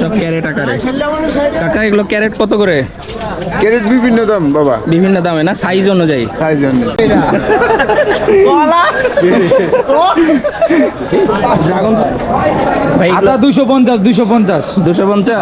সব ক্যারেট আকারে। কাকা এগুলো ক্যারেট কত করে? ক্যারেট বিভিন্ন দাম বাবা। বিভিন্ন দামে না? সাইজ অনুযায়ী? সাইজ অনুযায়ী। ড্রাগন ভাই আদা দুশো পঞ্চাশ দুশো পঞ্চাশ। দুশো পঞ্চাশ?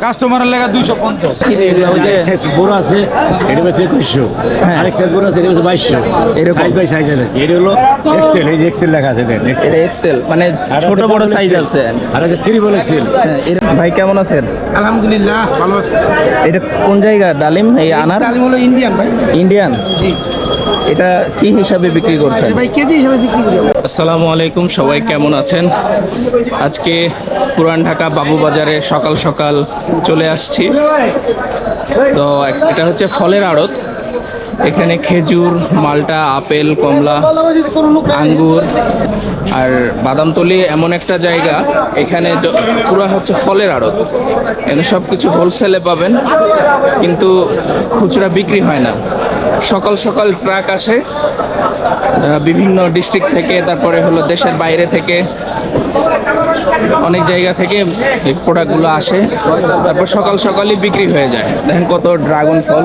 কাস্টমারের লেগে দুশো পঞ্চাশ। কি এগুলো ওই যে বড় আছে এটা হচ্ছে একুশশো। হ্যাঁ। আরেক সাইজ বড় আছে এটা হচ্ছে বাইশশো। এরকম। সাইজ বাই সাইজ আছে। এটা হলো এক্সেল এই যে এক্সেল লেখা আছে এটা এক্সেল মানে ছোট বড় সাইজ আছে। আর আছে ত্রিপল এক্সেল হ্যাঁ, এর- ভাই কেমন আছেন? আলহামদুলিল্লাহ ভালো আছে। এটা কোন জায়গা ডালিম? এই আনার? ডালিম হলো ইন্ডিয়ান ভাই। ইন্ডিয়ান? জি। এটা কি হিসাবে বিক্রি করছেন? ভাই কেজি হিসাবে বিক্রি করি আসসালামু আলাইকুম সবাই কেমন আছেন? আজকে পুরান ঢাকা বাবু বাজারে সকাল সকাল চলে আসছি। তো এটা হচ্ছে ফলের আড়ত। এখানে খেজুর, মালটা, আপেল, কমলা, আঙ্গুর আর বাদামতলি এমন একটা জায়গা। এখানে পুরো হচ্ছে ফলের আড়ত। এখানে সব কিছু হোলসেলে পাবেন, কিন্তু খুচরা বিক্রি হয় না। সকাল সকাল ট্রাক আসে। বিভিন্ন ডিস্ট্রিক্ট থেকে, তারপরে হলো দেশের বাইরে থেকে, অনেক জায়গা থেকে এই প্রোডাক্টগুলো আসে। তারপর সকাল সকালই বিক্রি হয়ে যায়। দেখেন কত ড্রাগন ফল।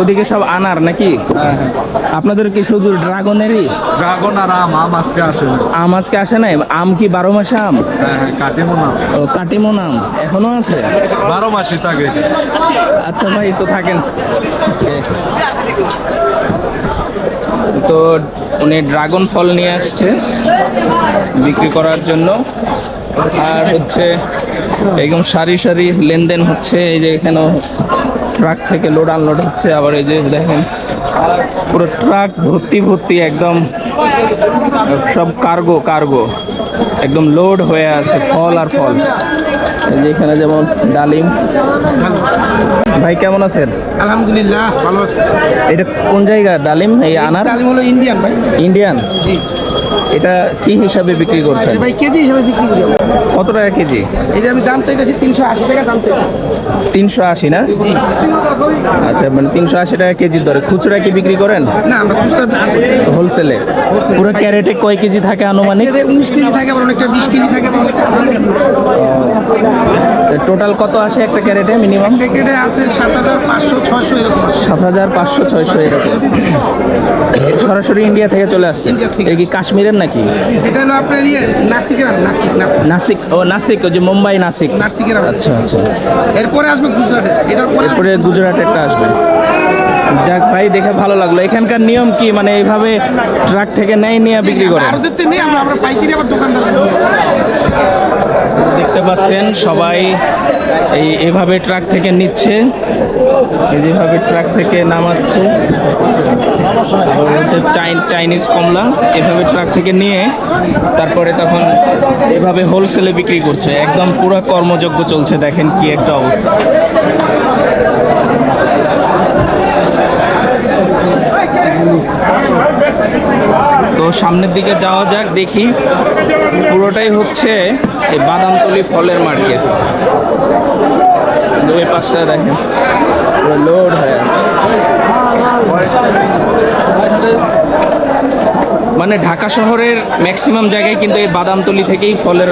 ওদিকে সব আনার নাকি? আপনাদের কি শুধু ড্রাগনেরই? ড্রাগন আর আম আম আজকে আসে আম আজকে আসে নাই? আম কি বারো মাসে আম? হ্যাঁ হ্যাঁ কাটিমো না ও কাটিমন আম। এখনও আছে? বারো মাসই থাকে। আচ্ছা ভাই তো থাকেন। তো উনি ড্রাগন ফল নিয়ে আসছে বিক্রি করার জন্য। আর হচ্ছে একদম সারি সারি লেনদেন হচ্ছে, এই যে এখানে ট্রাক থেকে লোড আনলোড হচ্ছে, আবার এই যে দেখেন পুরো ট্রাক ভর্তি ভর্তি একদম সব কার্গো কার্গো একদম লোড হয়ে আছে ফল আর ফল। এই যে এখানে যেমন ডালিম। ভাই কেমন আছেন? আলহামদুলিল্লাহ ভালো আছেন এটা কোন জায়গা ডালিম এই আনার? ডালিম হলো ইন্ডিয়ান ভাই। ইন্ডিয়ান? এটা কি হিসাবে বিক্রি করছেন? ভাই কেজি হিসাবে বিক্রি করি। কত টাকা কেজি? এই যে আমি দাম চাইতেছি তিনশো আশি টাকা দাম চাইতেছি। তিনশো আশি না? আচ্ছা মানে তিনশো আশি টাকা কেজির দরে। খুচরা কি বিক্রি করেন? না আমরা খুচরা হোলসেলে। পুরো ক্যারেটে কয় কেজি থাকে আনুমানিক? উনিশ কেজি থাকে আবার অনেকটা বিশ কেজি থাকে। টোটাল কত আসে একটা ক্যারেটে মিনিমাম? প্যাকেটে আছে সাত হাজার পাঁচশো ছশো এরকম সাত হাজার পাঁচশো ছয়শো এরকম। সরাসরি ইন্ডিয়া থেকে চলে আসছে। এই কি কাশ্মীরের নাকি? এটা হলো আপনার ইয়ে নাসিকের নাসিক নাসিক। নাসিক ও নাসিক ওই যে মুম্বাই নাসিক। নাসিকের আচ্ছা আচ্ছা। এরপরে আসবে গুজরাটে। এরপরে পরে একটা গুজরাটেরটা আসবে। যাক ভাই দেখে ভালো লাগল। এখানকার নিয়ম কি? মানে এইভাবে ট্রাক থেকে নেয় নিয়ে বিক্রি করে? দেখতে পাচ্ছেন সবাই এই এভাবে ট্রাক থেকে নিচ্ছে। যেভাবে ট্রাক থেকে নামাচ্ছে। চাইনিজ কমলা। এভাবে ট্রাক থেকে নিয়ে তারপরে তখন এভাবে হোলসেলে বিক্রি করছে। একদম পুরো কর্মযোগ্য চলছে। দেখেন কি একটা অবস্থা। তো সামনের দিকে যাওয়া যাক, দেখি। পুরোটাই হচ্ছে এই বাদামতলি ফলের মার্কেট। দুই পাঁচটা দেখেন লোড হয়ে মানে ঢাকা শহরের ম্যাক্সিমাম জায়গায় কিন্তু এই বাদামতলি থেকেই ফলের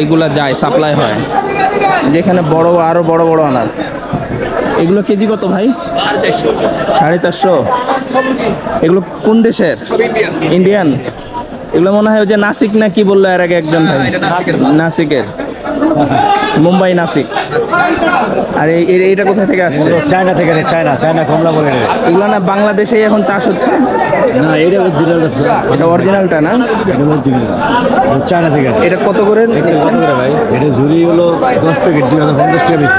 এইগুলা যায় সাপ্লাই হয়। যেখানে বড় আরও বড় বড় আনার। এগুলো কেজি কত ভাই? সাড়ে চারশো। এগুলো কোন দেশের? ইন্ডিয়ান এগুলো মনে হয় যে নাসিক না কি বলল এর আগে একজন ভাই? নাসিকের। মুম্বাই নাসিক। আর এইটা কোথা থেকে আসছে? চায়না থেকে চায়না চায়না কমলা বলে এগুলো না বাংলাদেশেই এখন চাষ হচ্ছে? না এটা অরিজিনাল এটা অরিজিনালটা না? চায়না থেকে এটা কত করে এটা ভাই? এটা ঝুড়ি হলো দশ প্যাকেট দুই হাজার পঞ্চাশ টাকা বেশি।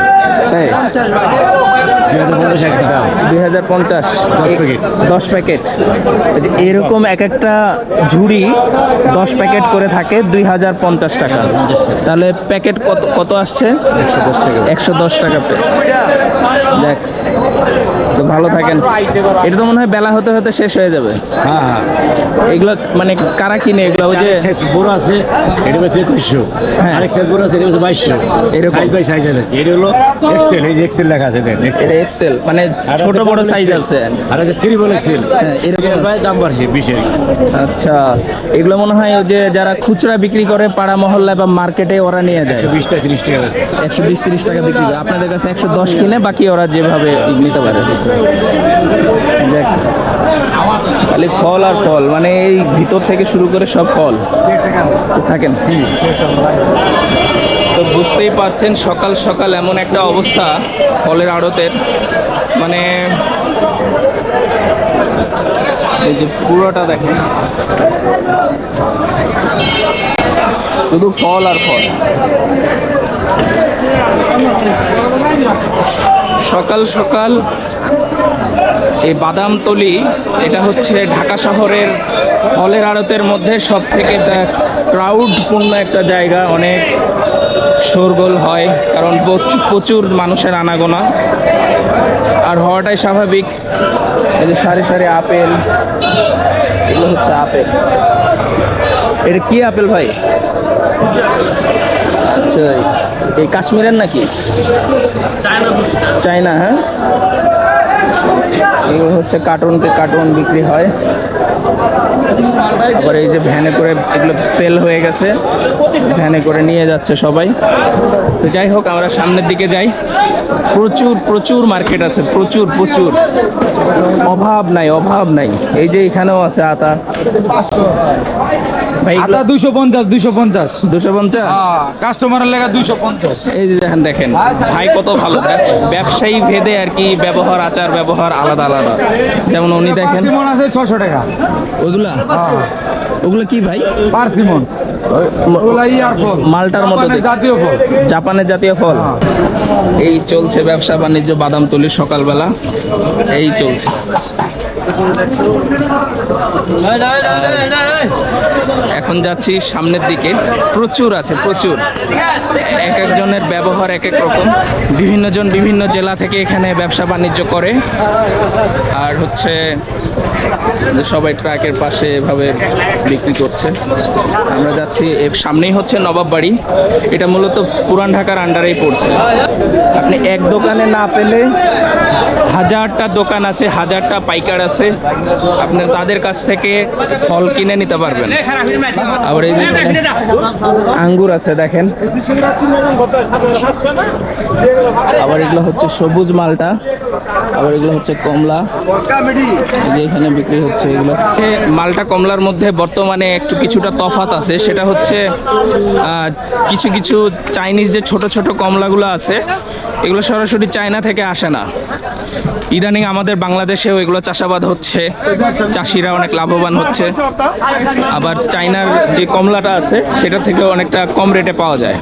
দুই হাজার পঞ্চাশ। দশ প্যাকেট এরকম এক একটা ঝুড়ি দশ প্যাকেট করে থাকে দুই হাজার পঞ্চাশ টাকা। তাহলে প্যাকেট কত কত আসছে? একশো দশ টাকা। দেখ। তো ভালো থাকেন। এটা তো মনে হয় বেলা হতে হতে শেষ হয়ে যাবে। হ্যাঁ হ্যাঁ। এগুলো মানে কারা কিনে এগুলো? ওই যে বড় আছে এটা হচ্ছে একুশশো। হ্যাঁ। বড় আছে এটা হচ্ছে বাইশশো। এরকম। সাইজ বাই সাইজ আছে। এটা হলো এক্সেল এই যে এক্সেল লেখা আছে এটা এক্সেল মানে ছোট বড় সাইজ আছে। আর আছে এক্সেল হ্যাঁ, এরকম। প্রায় দাম বাড়ছে বিশের আচ্ছা এগুলো মনে হয় ওই যে যারা খুচরা বিক্রি করে পাড়া মহল্লায় বা মার্কেটে ওরা নিয়ে যায়। বিশটা তিরিশ টাকা। একশো বিশ তিরিশ টাকা বিক্রি করে। আপনাদের কাছে একশো দশ কিনে বাকি ওরা যেভাবে নিতে পারে। খালি ফল আর ফল মানে এই ভিতর থেকে শুরু করে সব ফল। থাকেন। তো বুঝতেই পারছেন, সকাল সকাল এমন একটা অবস্থা ফলের আড়তের। মানে এই যে পুরোটা দেখেন। শুধু ফল আর ফল। সকাল সকাল এই বাদামতলি এটা হচ্ছে ঢাকা শহরের ফলের আড়তের মধ্যে সব থেকে ক্রাউডপূর্ণ একটা জায়গা। অনেক শোরগোল হয়, কারণ প্রচুর- প্রচুর মানুষের আনাগোনা। আর হওয়াটাই স্বাভাবিক। এই যে সারি সারি আপেল, এগুলো হচ্ছে আপেল। এটা কি আপেল ভাই? আচ্ছা এই কাশ্মীরের নাকি? চায়না হ্যাঁ? এগুলো হচ্ছে কার্টুনকে কার্টুন বিক্রি হয়। আবার এই যে ভ্যানে করে এগুলো সেল হয়ে গেছে। ভ্যানে করে নিয়ে যাচ্ছে সবাই। তো যাই হোক, আমরা সামনের দিকে যাই। প্রচুর প্রচুর মার্কেট আছে, প্রচুর প্রচুর। অভাব নাই অভাব নাই। এই যে এখানেও আছে আতা। দুইশো পঞ্চাশ দুইশো পঞ্চাশ। দুশো পঞ্চাশ? কাস্টমারের লেগা দুইশো পঞ্চাশ। এই যে দেখেন দেখেন ভাই কত ভালো। ব্যবসায়ী ভেদে আর কি ব্যবহার আচার ব্যবহার আলাদা আলাদা। যেমন উনি দেখেন সিমন আছে ছশো টাকা। ওগুলা? ওগুলো কি ভাই? পার্সিমন। মালটার মতো জাপানের জাতীয় ফল। জাপানের জাতীয় ফল। এই চলছে ব্যবসা বাণিজ্য বাদাম তুলি সকালবেলা। এই চলছে। এখন যাচ্ছি সামনের দিকে। প্রচুর আছে, প্রচুর। এক একজনের ব্যবহার এক এক রকম। বিভিন্ন জন বিভিন্ন জেলা থেকে এখানে ব্যবসা বাণিজ্য করে। আর হচ্ছে সবাই ট্রাকের পাশে এভাবে বিক্রি করছে। আমরা যাচ্ছি সামনেই হচ্ছে নবাব বাড়ি এটা মূলত পুরান ঢাকার আন্ডারেই পড়ছে। আপনি এক দোকানে না পেলে হাজারটা দোকান আছে, হাজারটা পাইকার আছে। আপনার তাদের কাছ থেকে ফল কিনে নিতে পারবেন। আবার এই যে আঙ্গুর আছে দেখেন। আবার এগুলো হচ্ছে সবুজ মালটা আবার এগুলো হচ্ছে কমলা। এখানে বিক্রি হচ্ছে এগুলো। মালটা কমলার মধ্যে বর্তমানে একটু কিছুটা তফাত আছে সেটা হচ্ছে কিছু কিছু চাইনিজ যে ছোট ছোট কমলাগুলো আছে এগুলো সরাসরি চায়না থেকে আসে না। ইদানিং আমাদের বাংলাদেশেও এগুলো চাষাবাদ হচ্ছে চাষিরা অনেক লাভবান হচ্ছে। আবার চায়নার যে কমলাটা আছে, সেটা থেকে অনেকটা কম রেটে পাওয়া যায়।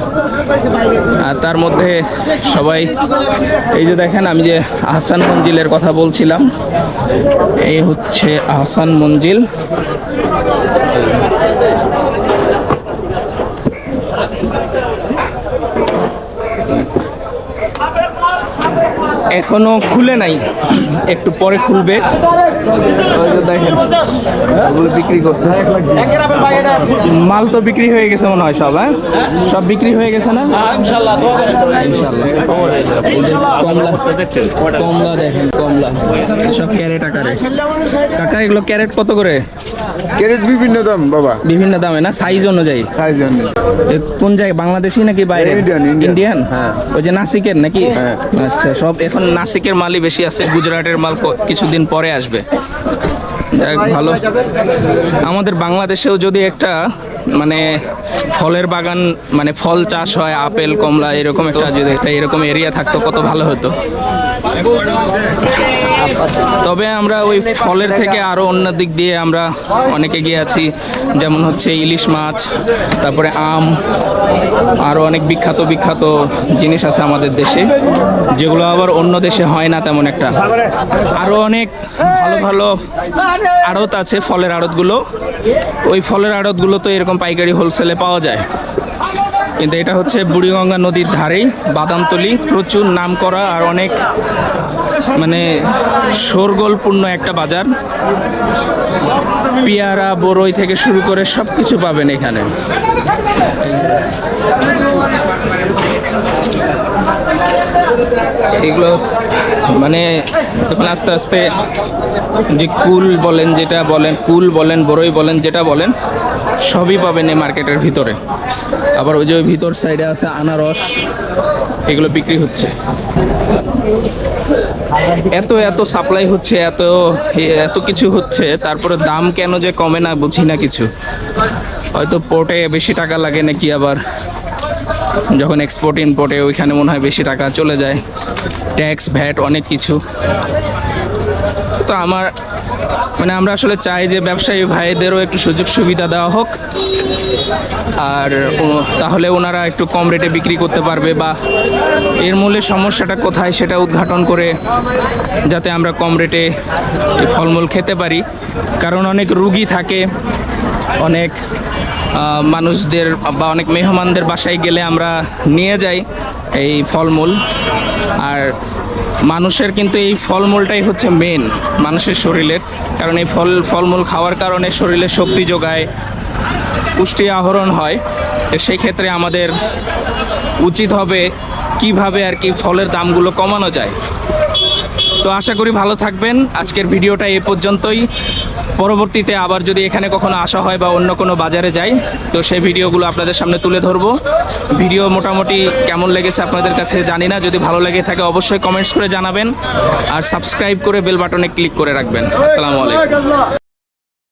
আর তার মধ্যে সবাই, এই যে দেখেন আমি যে আহসান মঞ্জিলের কথা বলছিলাম, এই হচ্ছে আহসান মঞ্জিল। এখনও খুলে নাই। একটু পরে খুলবে। ওই দেখেন ওগুলো বিক্রি করছে। মাল তো বিক্রি হয়ে গেছে মনে হয় সব হ্যাঁ? সব বিক্রি হয়ে গেছে না? ইনশাল্লাহ ইনশাল্লাহ। এই যে কমলা। কমলা দেখেন কমলা। সব ক্যারেট আকারে। কাকা এগুলো ক্যারেট কত করে? ক্যারেট বিভিন্ন দাম বাবা। বিভিন্ন দামে না? সাইজ অনুযায়ী? সাইজ এ কোন জায়গায়? বাংলাদেশি নাকি বাইরে। ইন্ডিয়ান হ্যাঁ। ওই যে নাসিকের নাকি? হ্যাঁ। আচ্ছা সব এখন নাসিকের মালই বেশি আছে গুজরাটের মাল কিছুদিন পরে আসবে। ভালো। আমাদের বাংলাদেশেও যদি একটা মানে ফলের বাগান মানে ফল চাষ হয়, আপেল, কমলা, এরকম একটা যদি একটা এরকম এরিয়া থাকতো, কত ভালো হতো। তবে আমরা ওই ফলের থেকে আরও অন্য দিক দিয়ে আমরা অনেকে গিয়ে আছি, যেমন হচ্ছে ইলিশ মাছ, তারপরে আম আরও অনেক বিখ্যাত বিখ্যাত জিনিস আছে আমাদের দেশে, যেগুলো আবার অন্য দেশে হয় না তেমন একটা। আরও অনেক ভালো ভালো আড়ত আছে ফলের আড়তগুলো। ওই ফলের আড়তগুলো তো এরকম পাইকারি হোলসেলে পাওয়া যায়। কিন্তু এটা হচ্ছে বুড়িগঙ্গা নদীর ধারেই, বাদামতলি, প্রচুর নাম করা আর অনেক মানে শোরগোলপূর্ণ একটা বাজার। পেয়ারা, বরই থেকে শুরু করে সব কিছু পাবেন এখানে। এগুলো মানে আস্তে আস্তে যে কুল বলেন যেটা বলেন, কুল বলেন বড়ই বলেন, যেটা বলেন, সবই পাবেন এই মার্কেটের ভিতরে। আবার ওই যে ভিতর সাইডে আছে আনারস, এগুলো বিক্রি হচ্ছে। এত এত সাপ্লাই হচ্ছে, এত এত কিছু হচ্ছে, তারপরে দাম কেন যে কমে না, বুঝি না কিছু। হয়তো পোর্টে বেশি টাকা লাগে নাকি আবার। যখন এক্সপোর্ট ইম্পোর্টে ওইখানে মনে হয় বেশি টাকা চলে যায় ট্যাক্স ভ্যাট অনেক কিছু। তো আমার মানে আমরা আসলে চাই যে ব্যবসায়ী ভাইদেরও একটু সুযোগ সুবিধা দেওয়া হোক। আর তাহলে ওনারা একটু কম রেটে বিক্রি করতে পারবে বা এর মূলে সমস্যাটা কোথায় সেটা উদ্ঘাটন করে যাতে আমরা কম রেটে ফলমূল খেতে পারি। কারণ অনেক রুগী থাকে, অনেক মানুষদের বা অনেক মেহমানদের বাসায় গেলে আমরা নিয়ে যাই এই ফলমূল। আর মানুষের কিন্তু এই ফলমূলটাই হচ্ছে মেন মানুষের শরীরের। কারণ এই ফল, ফলমূল খাওয়ার কারণে শরীরে শক্তি যোগায়, পুষ্টি আহরণ হয়। তো সেই ক্ষেত্রে আমাদের উচিত হবে কীভাবে আর কি ফলের দামগুলো কমানো যায়। তো আশা করি ভালো থাকবেন। আজকের ভিডিওটা এ পর্যন্তই। পরবর্তীতে আবার যদি এখানে কখনো আসা হয় বা অন্য কোনো বাজারে যাই, তো সেই ভিডিওগুলো আপনাদের সামনে তুলে ধরবো। ভিডিও মোটামুটি কেমন লেগেছে আপনাদের কাছে জানি না, যদি ভালো লেগে থাকে অবশ্যই কমেন্টস করে জানাবেন। আর সাবস্ক্রাইব করে বেল বাটনে ক্লিক করে রাখবেন। আসসালামু আলাইকুম।